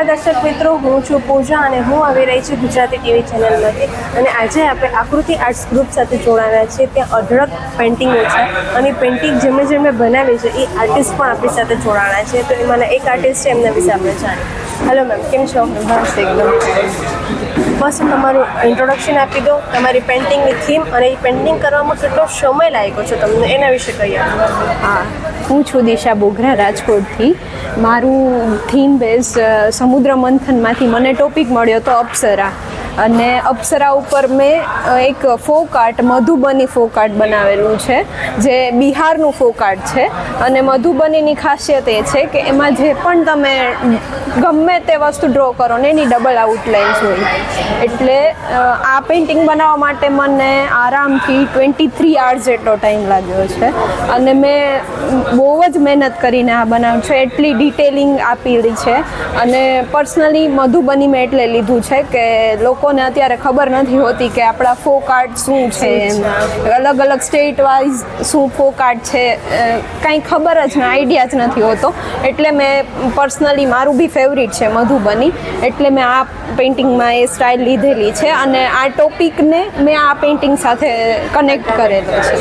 નમસ્કાર દર્શક મિત્રો, હું છું પૂજા અને હું આવી રહી છું ગુજરાતી ટીવી ચેનલમાંથી. અને આજે આપણે આકૃતિ આર્ટ્સ ગ્રુપ સાથે જોડાયા છીએ. ત્યાં અઢળક પેઇન્ટિંગો છે અને પેઇન્ટિંગ જેમણે જેમણે બનાવી છે, એ આર્ટિસ્ટ પણ આપણી સાથે જોડાણા છે. તો એમાંના એક આર્ટિસ્ટ છે, એમના વિશે આપણે જાણીએ. હેલો મેમ કેમ છો? બસ એકદમ. બસ તમારું ઇન્ટ્રોડક્શન આપી દો તમારી પેઇન્ટિંગની થીમ અને એ પેઇન્ટિંગ કરવામાં કેટલો સમય લાગ્યો છે તમને? એના વિશે કહી આપો હા, હું છું દિશા બોગરા રાજકોટથી. મારું થીમ બેઝ સમુદ્ર મંથનમાંથી મને ટોપિક મળ્યો હતો અપ્સરા. અને અપ્સરા ઉપર મેં એક folk art Madhubani folk art બનાવેલું છે, જે બિહારનું ફોક આર્ટ છે. અને મધુબનીની ખાસિયત એ છે કે એમાં જે પણ તમે ગમે તે વસ્તુ ડ્રો કરો ને એની ડબલ આઉટલાઇન્સ હોય. એટલે આ પેઇન્ટિંગ બનાવવા માટે મને આરામથી ટ્વેન્ટી થ્રી આર્સ જેટલો ટાઈમ લાગ્યો છે. અને મેં બહુ જ મહેનત કરીને આ બનાવ્યું છે, એટલી ડિટેલિંગ આપેલી છે. અને પર્સનલી મધુબની મેં એટલે લીધું છે કે લોકોને અત્યારે ખબર નથી હોતી કે આપણા ફોક આર્ટ શું છે એમ. અલગ અલગ સ્ટેટ વાઇઝ શું ફોક આર્ટ છે કાંઈ ખબર જ આઈડિયા જ નથી હોતો. એટલે મેં પર્સનલી મારું બી ફેવરિટ છે મધુબની એટલે મેં આ પેઇન્ટિંગમાં એ સ્ટાઇલ લીધેલી છે અને આ ટોપિકને મેં આ પેઇન્ટિંગ સાથે કનેક્ટ કરેલો છે.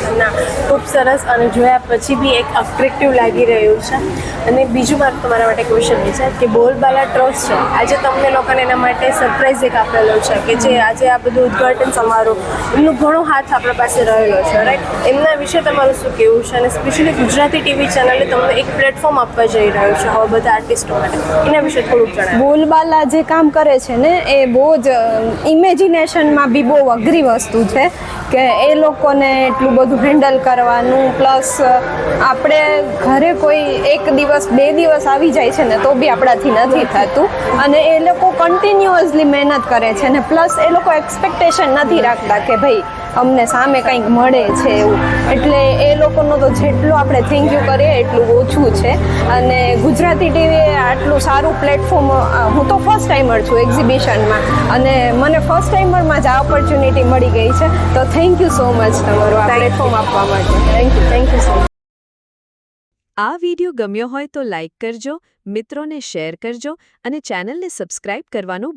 ખૂબ સરસ અને જોયા પછી બી એક અટ્રેક્ટિવ લાગી રહ્યું છે. અને બીજું મારું તમારા માટે ક્વેશ્ચન છે કે બોલબાલા ટ્રસ્ટ છે. આજે તમને લોકોને એના માટે સરપ્રાઇઝ એક આપેલો છે. કે જે આજે આ બધું ઉદ્ઘાટન સમારોહ, એમનો ઘણો હાથ આપણા પાસે રહેલો છે રાઈટ એમના વિશે તમારું શું કહેવું છે? અને સ્પેશિયલી ગુજરાતી ટીવી ચેનલે તમને એક પ્લેટફોર્મ આપવા જઈ રહ્યું છે હવે બધા આર્ટિસ્ટો માટે. એના વિશે થોડુંક જણાવો. બોલબાલા જે કામ કરે છે ને, એ બહુ જ ઇમેજિનેશનમાં બી બહુ અઘરી વસ્તુ છે કે એ લોકોને એટલું બધું હેન્ડલ કરવાનું પ્લસ આપણે ઘરે કોઈ એક દિવસ, બે દિવસ આવી જાય છે ને, તો બી આપણાથી નથી થતું. અને એ લોકો કન્ટિન્યુઅસલી મહેનત કરે છે ને પ્લસ એ લોકો એક્સપેક્ટેશન નથી રાખતા કે ભાઈ અમને સામે કંઈક મળે છે એવું. એટલે એ લોકોનો તો જેટલું આપણે થેન્ક યુ કરીએ એટલું ઓછું છે. અને ગુજરાતી ટીવીએ આટલું સારું પ્લેટફોર્મ હું તો ફર્સ્ટ ટાઈમર છું એક્ઝિબિશનમાં અને મને ફર્સ્ટ ટાઈમરમાં જ આ ઓપોર્ચ્યુનિટી મળી ગઈ છે. તો થેન્ક યુ સો મચ તમારું આ પ્લેટફોર્મ આપવા માટે. Thank you thank you so much આ વિડિયો ગમ્યો હોય તો લાઇક કરજો મિત્રોને શેર કરજો અને ચેનલને સબસ્ક્રાઇબ કરવાનું